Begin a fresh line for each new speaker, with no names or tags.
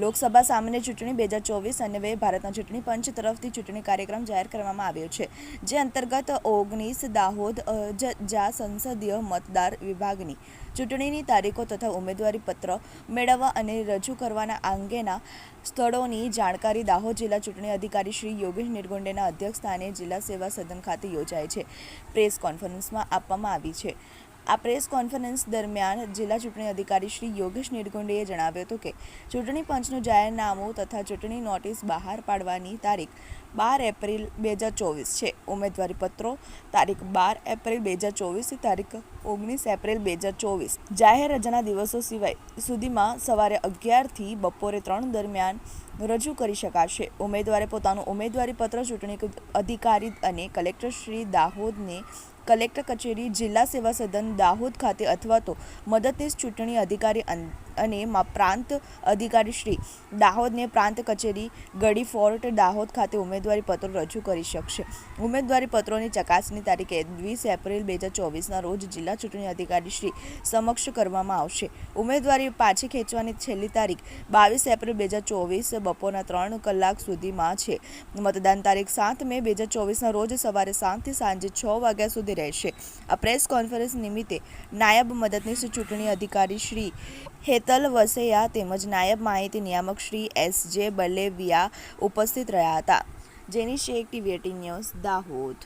લોકસભા સામાન્ય ચૂંટણી બે હજાર ચોવીસ અને બે ભારતના ચૂંટણી પંચ તરફથી ચૂંટણી કાર્યક્રમ જાહેર કરવામાં આવ્યો છે, જે અંતર્ગત ઓગણીસ દાહોદ જા સંસદીય મતદાર વિભાગની ચૂંટણીની તારીખો તથા ઉમેદવારી પત્ર મેળવવા અને રજૂ કરવાના અંગેના સ્થળોની જાણકારી દાહોદ જિલ્લા ચૂંટણી અધિકારી શ્રી યોગેશ નિર્ગુંડેના અધ્યક્ષસ્થાને જિલ્લા સેવા સદન ખાતે યોજાય છે. પ્રેસ કોન્ફરન્સમાં આપવામાં આવી છે. આ પ્રેસ કોન્ફરન્સ દરમિયાન જિલ્લા ચૂંટણી અધિકારી શ્રી યોગેશ નિર્ગુંડેએ જણાવ્યું હતું કે, ચૂંટણી પંચનું જાહેરનામું તથા ચૂંટણી નોટિસ બહાર પાડવાની તારીખ બાર એપ્રિલ બે હજાર ચોવીસ છે. ઉમેદવારીપત્રો તારીખ બાર એપ્રિલ બે હજાર ચોવીસથી તારીખ ઓગણીસ એપ્રિલ બે હજાર ચોવીસ. જાહેર રજાના દિવસો સિવાય સુધીમાં સવારે અગિયારથી બપોરે ત્રણ દરમિયાન રજૂ કરી શકાશે. ઉમેદવારે પોતાનું ઉમેદવારી પત્ર ચૂંટણી અધિકારી અને કલેક્ટર શ્રી દાહોદને કલેક્ટર કચેરી, જિલ્લા સેવા સદન, દાહોદ ખાતે અથવા તો મદદનીશ ચૂંટણી અધિકારી અને પ્રાંત અધિકારી શ્રી દાહોદને પ્રાંત કચેરી ગડી ફોર્ટ દાહોદ ખાતે ઉમેદવારી પત્રો રજૂ કરી શકશે. ઉમેદવારી પત્રોની ચકાસણી તારીખે વીસ એપ્રિલ બે હજાર ચોવીસના રોજ જિલ્લા ચૂંટણી અધિકારી શ્રી સમક્ષ કરવામાં આવશે. ઉમેદવારી પાછી ખેંચવાની છેલ્લી તારીખ બાવીસ એપ્રિલ બે હજાર ચોવીસ બપોરના ત્રણ કલાક સુધીમાં છે. મતદાન તારીખ સાત મે બે હજાર ચોવીસના રોજ સવારે સાતથી સાંજે છ વાગ્યા સુધી રહેશે. આ પ્રેસ કોન્ફરન્સ નિમિત્તે નાયબ મદદનીશ ચૂંટણી અધિકારી શ્રી હેતલ વસૈયા તેમજ નાયબ માહિતી નિયામક શ્રી એસ જે બલેવિયા ઉપસ્થિત રહ્યા હતા. જેની શેખ ટીવી ન્યૂઝ દાહોદ.